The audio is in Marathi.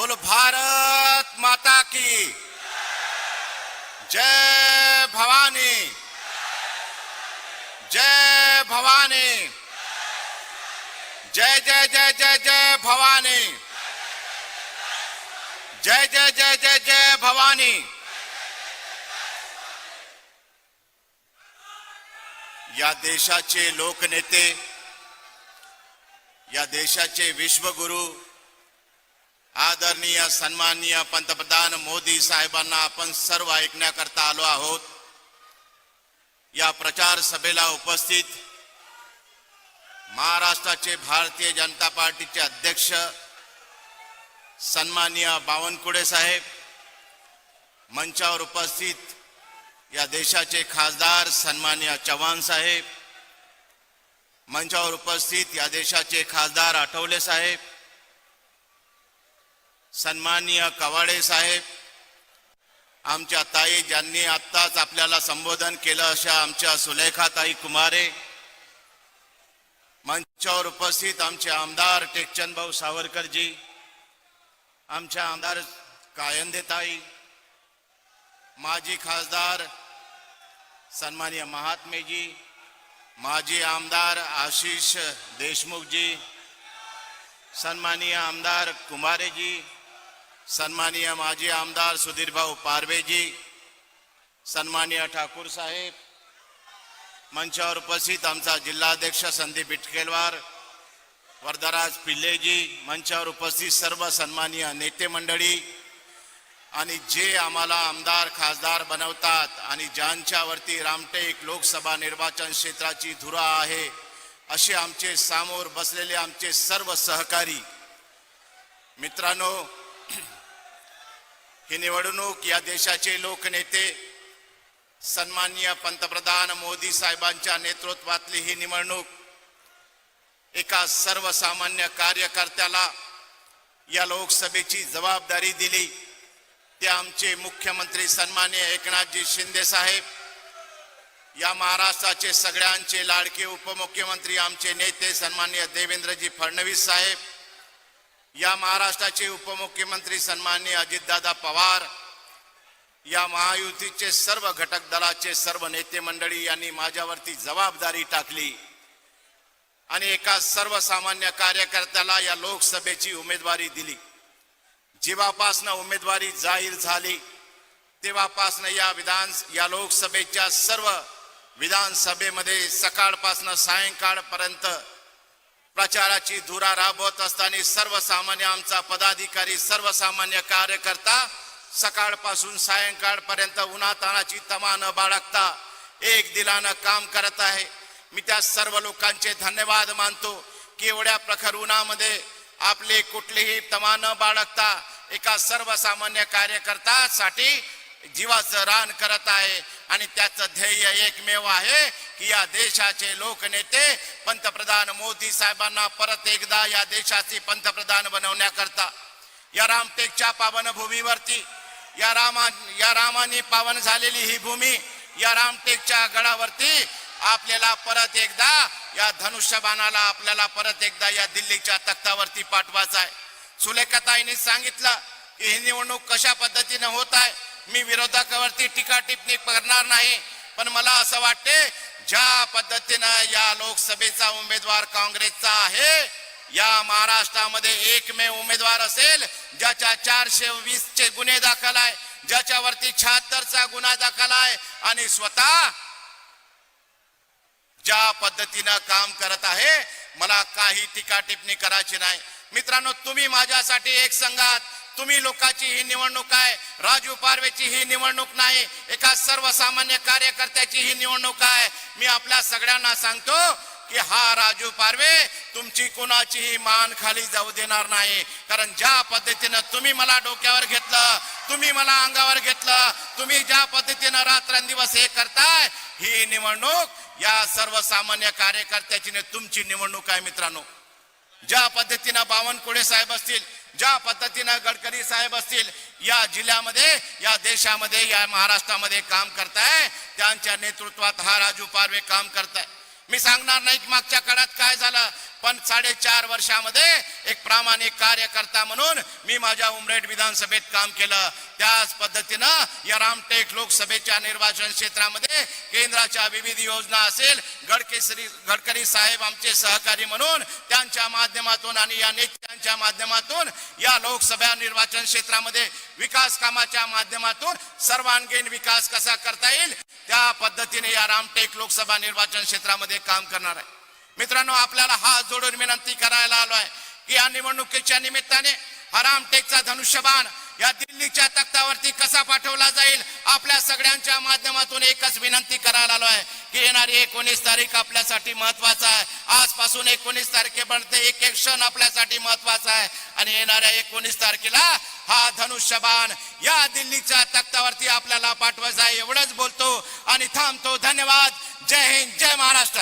बोलो भारत माता की। जय भवानी। जय भवानी। जय जय जय जय जय भवानी। जय जय जय जय जय भवानी। या देशाचे लोकनेते या देशाचे विश्वगुरु आदरणीय सन्माननीय पंतप्रधान मोदी साहेबांना आपण सर्व ऐकण्याकरता आलो आहोत. या प्रचार सभेला उपस्थित महाराष्ट्राचे भारतीय जनता पार्टीचे अध्यक्ष सन्माननीय बावनकुळे साहेब मंचावर उपस्थित या देशाचे खासदार सन्माननीय चव्हाण साहेब मंचावर उपस्थित या देशाचे खासदार आठवले साहेब सन्माननीय कवाडे साहेब आमच्या ताई ज्यांनी आत्ताच आपल्याला संबोधन केलं अशा आमच्या सुलेखाताई कुमारे मंचावर उपस्थित आमचे आमदार टेकचंद भाऊ सावरकरजी आमच्या आमदार कायंदेताई माजी खासदार सन्माननीय महात्मेजी माजी आमदार आशिष देशमुखजी सन्माननीय आमदार कुमारेजी सन्माननीय माजी आमदार सुधीरभाऊ पारवेजी सन्माननीय ठाकूर साहेब मंचावर उपस्थित आमचा जिल्हाध्यक्ष संदीप इटकेलवार वरदराज पिल्लेजी मंचावर उपस्थित सर्व सन्माननीय नेते मंडळी आणि जे आम्हाला आमदार खासदार बनवतात आणि ज्यांच्यावरती रामटेक लोकसभा निर्वाचन क्षेत्राची धुरा आहे असे आमचे सामोर बसलेले आमचे सर्व सहकारी मित्रांनो ही निवडणूक या देशाचे लोकनेते सन्माननीय पंतप्रधान मोदी साहेबांच्या नेतृत्वातली ही निवडणूक एका सर्वसामान्य कार्यकर्त्याला या लोकसभेची जबाबदारी दिली. ते आमचे मुख्यमंत्री सन्मान्य एकनाथजी शिंदे साहेब या महाराष्ट्राचे सगळ्यांचे लाडके उपमुख्यमंत्री आमचे नेते सन्मान्य देवेंद्रजी फडणवीस साहेब या महाराष्ट्राचे उपमुख्यमंत्री सन्माननीय अजितदादा पवार या महायुतीचे सर्व घटक दलाचे सर्व नेते मंडळी यांनी माझ्यावरती जबाबदारी टाकली. आणि एका सर्वसामान्य कार्यकर्त्याला या लोकसभेची उमेदवारी दिली. जेव्हापासनं उमेदवारी जाहीर झाली तेव्हापासनं या विधान या लोकसभेच्या सर्व विधानसभेमध्ये सकाळपासनं सायंकाळपर्यंत प्रचाराची धुरा राबवत असताना सर्वसामान्य आमचा पदाधिकारी सर्वसामान्य कार्यकर्ता सकाळपासून सायंकाळपर्यंत उन्हातानाची तमा न बाळगता एक दिलानं काम करत आहे. मी त्या सर्व लोकांचे धन्यवाद मानतो. की एवढ्या प्रखर उन्हामध्ये आपले कुठलेही तमा न बाळगता एका सर्वसामान्य कार्यकर्त्यासाठी जीवाचं रान करत आहे. आणि त्याचं ध्येय एकमेव आहे की या देशाचे लोकनेते पंतप्रधान मोदी साहेबांना परत एकदा या देशाचे पंतप्रधान बनवण्याकरता या रामटेकच्या पावन भूमीवरती या रामा या रामाने पावन झालेली ही भूमी या रामटेकच्या गडावरती आपल्याला परत एकदा या धनुष्यबाणाला आपल्याला परत एकदा या दिल्लीच्या तख्तावरती पाठवायचं आहे. सुलेखाताईने सांगितलं की ही निवडणूक कशा पद्धतीने होत आहे? मी विरोधकावरती टीका टिप्पणी करणार नाही पण मला असं वाटते ज्या पद्धतीनं या लोकसभेचा उमेदवार काँग्रेसचा आहे या महाराष्ट्रामध्ये एकमेव उमेदवार असेल ज्याच्या चारशे वीस चे गुन्हे दाखल आहे ज्याच्यावरती शहात्तरचा गुन्हा दाखल आहे आणि स्वतः ज्या पद्धतीनं काम करत आहे मला काही टीका टिप्पणी करायची नाही. मित्रांनो तुम्ही माझ्यासाठी एक संघात तुम्ही लोकांची ही निवडणूक आहे. राजू पारवेची ही निवडणूक नाही. एका सर्वसामान्य कार्यकर्त्याची ही निवडणूक आहे. मी आपल्या सगळ्यांना सांगतो की हा राजू पारवे तुमची कुणाचीही मान खाली जाऊ देणार नाही. कारण ज्या पद्धतीनं तुम्ही मला डोक्यावर घेतलं तुम्ही मला अंगावर घेतलं तुम्ही ज्या पद्धतीनं रात्रंदिवस हे करताय ही निवडणूक या सर्वसामान्य कार्यकर्त्याची तुमची निवडणूक आहे मित्रांनो. ज्या पद्धतीनं बावनकुळे साहेब असतील ज्या पद्धतीनं गडकरी साहेब असतील या जिल्ह्यामध्ये या देशामध्ये या महाराष्ट्रामध्ये काम करताय त्यांच्या नेतृत्वात हा राजू पारवे काम करताय. मी सांगणार नाही की मागच्या काळात काय झालं पण साडेचार वर्षामध्ये एक प्रामाणिक कार्यकर्ता म्हणून मी माझ्या उमरेड विधानसभेत काम केलं. त्याच पद्धतीनं या रामटेक लोकसभेच्या निर्वाचन क्षेत्रामध्ये केंद्राच्या विविध योजना असेल गडकेसरी गडकरी साहेब आमचे सहकारी म्हणून त्यांच्या माध्यमातून आणि या नेत्यांच्या माध्यमातून या लोकसभा निर्वाचन क्षेत्रामध्ये विकास कामाच्या माध्यमातून सर्वांगीण विकास कसा करता येईल? त्या पद्धतीने या रामटेक लोकसभा निर्वाचन क्षेत्रामध्ये काम करणार आहे. मित्रांनो आपल्याला हात जोडून विनंती करायला आलो आहे की या निवडणुकीच्या निमित्ताने हा रामटेकचा धनुष्यबाण या दिल्लीच्या तख्तावरती कसा पाठवला जाईल आपल्या सगळ्यांच्या माध्यमातून एकच विनंती करायला आलो आहे की येणारी एकोणीस तारीख आपल्यासाठी महत्त्वाचा आहे. आजपासून एकोणीस तारखेपर्यंत एक एक क्षण आपल्यासाठी महत्त्वाचा आहे. आणि येणाऱ्या एकोणीस तारखेला हा धनुष्यबाण या दिल्लीच्या तख्तावरती आपल्याला पाठवायचा आहे. एवढंच बोलतो आणि थांबतो. धन्यवाद. जय हिंद. जय महाराष्ट्र.